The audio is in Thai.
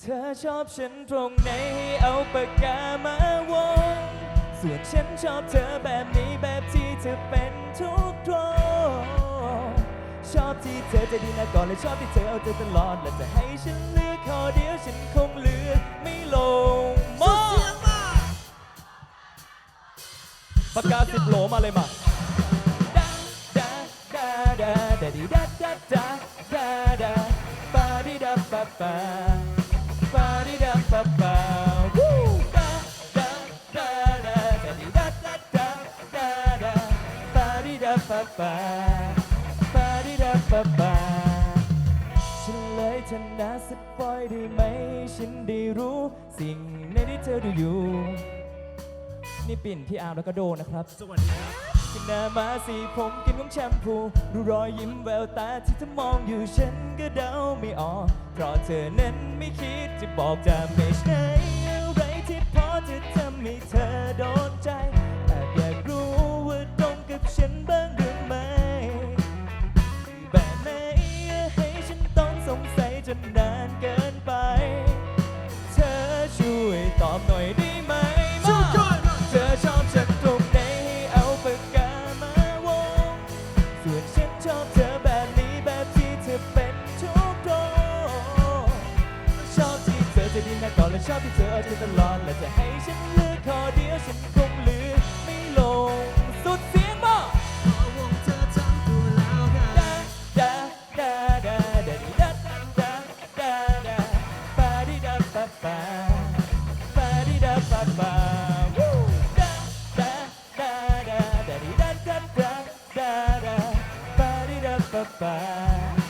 เธอชอบฉันตรงไหนให้เอาปากกามาวง ส่วนฉันชอบเธอแบบนี้แบบที่เธอเป็นทุกตรงชอบที่เธอจะดีนะก่อนและชอบที่เธอเอาเธอตลอด และจะให้ฉันเลือกข้อเดียวฉันคงเลือกไม่ลงมอปากกาสิบโหลมาเลยมาดาดาดาดาดิดาดาดาดาดาปาดิดาปาปา ปาปาปาดิดาปาปาฉันเลยเธอนะสปอยได้ไหม ฉันได้รู้สิ่งในที่เธอดูอยู่ นี่ปิ่นพี่อาร์มแล้วก็โดนะครับ สวัสดีครับกินหน้ามาสีผมกินของแชมพูดูรอยยิ้มแววตาที่เธอมองอยู่ฉันก็เดาไม่ออก เพราะเธอนั้นไม่คิดจะบอกจะไม่ใช่ ดีนชอบที่เธอเอาใจตลอด และจะให้ฉันเลือกข้อเดียวฉันคงเลือกไม่ลง สุดเสียงบอกข